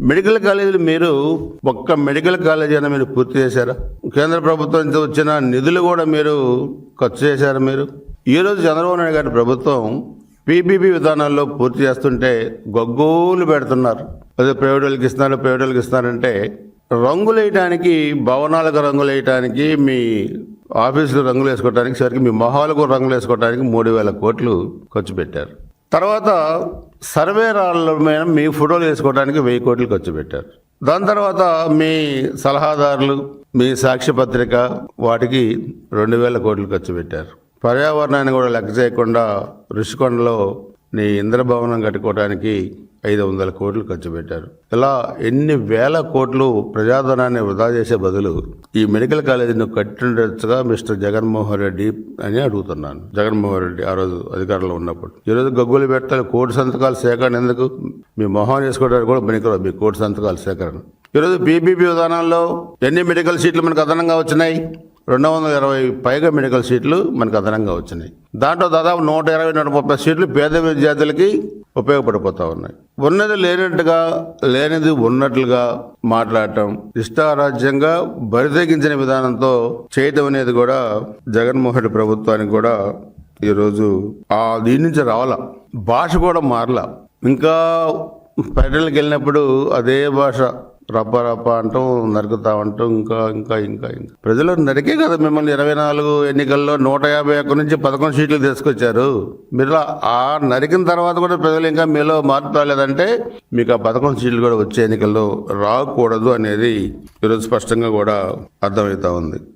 Medical కాలేజీలు మీరు ఒక్క మెడికల్ కాలేజీ అయినా మీరు పూర్తి చేశారా? కేంద్ర ప్రభుత్వం వచ్చిన నిధులు కూడా మీరు ఖర్చు చేశారా మీరు? ఈరోజు చంద్రబాబు నాయుడు గారి ప్రభుత్వం పీపీపీ విధానాల్లో పూర్తి చేస్తుంటే గగ్గోలు పెడుతున్నారు. అదే ప్రైవేట్ వాళ్ళకి ఇస్తున్నారు ప్రైవేట్ వాళ్ళకి ఇస్తున్నారంటే రంగులు వేయటానికి భవనాలకు రంగులు వేయటానికి మీ ఆఫీసులు రంగులు వేసుకోవడానికి సరికి మీ మొహాలకు రంగులు వేసుకోవడానికి మూడు వేల కోట్లు ఖర్చు పెట్టారు. తర్వాత సర్వే రాళ్ళ మీద మీ ఫోటోలు వేసుకోవడానికి వెయ్యి కోట్లు ఖర్చు పెట్టారు. దాని తర్వాత మీ సలహాదారులు మీ సాక్షి పత్రిక వాటికి రెండు వేల కోట్లు ఖర్చు పెట్టారు. పర్యావరణాన్ని కూడా లెక్క చేయకుండా ఋషికొండలో నీ ఇంద్రభవనం కట్టుకోవడానికి ఐదు వందల కోట్లు ఖర్చు పెట్టారు. ఇలా ఎన్ని వేల కోట్లు ప్రజాధనాన్ని వృధా చేసే బదులు ఈ మెడికల్ కాలేజీని కట్టిండొచ్చుగా మిస్టర్ జగన్మోహన్ రెడ్డి అని అడుగుతున్నాను. జగన్మోహన్ రెడ్డి ఆ రోజు అధికారంలో ఉన్నప్పుడు. ఈరోజు గగ్గులు పెట్టాలి కోటి సంతకాలు సేకరణ ఎందుకు? మీ మొహం చేసుకోవడానికి కూడా పనికిరాదు మీ కోటి సంతకాలు సేకరణ. ఈరోజు పీపీపీ విధానంలో ఎన్ని మెడికల్ సీట్లు మనకు అదనంగా వచ్చినాయి? రెండు వందల ఇరవై పైగా మెడికల్ సీట్లు మనకు అదనంగా వచ్చినాయి. దాంట్లో దాదాపు నూట ఇరవై నూట ముప్పై సీట్లు పేద విద్యార్థులకి ఉపయోగపడిపోతూ ఉన్నాయి. ఉన్నది లేనట్టుగా లేనిది ఉన్నట్లుగా మాట్లాడటం ఇష్టారాజ్యంగా బరితెగించిన విధానంతో చేయటం అనేది కూడా జగన్మోహన్ రెడ్డి ప్రభుత్వానికి కూడా ఈరోజు ఆ దీని నుంచి రావాల. భాష కూడా మారలా. ఇంకా పర్యటనకి వెళ్ళినప్పుడు అదే భాష రప్ప రప్ప అంటూ నరుకుతా అంటూ ఇంకా ఇంకా ఇంకా ఇంకా. ప్రజలు నరికే కదా మిమ్మల్ని ఇరవై నాలుగు ఎన్నికల్లో నూట యాభై ఒక్క నుంచి పదకొండు సీట్లు తీసుకొచ్చారు. మీరు ఆ నరికిన తర్వాత కూడా ప్రజలు ఇంకా మీలో మార్పు రాలేదంటే మీకు ఆ పదకొండు సీట్లు కూడా వచ్చే ఎన్నికల్లో రాకూడదు అనేది ఈరోజు స్పష్టంగా కూడా అర్థమవుతా ఉంది.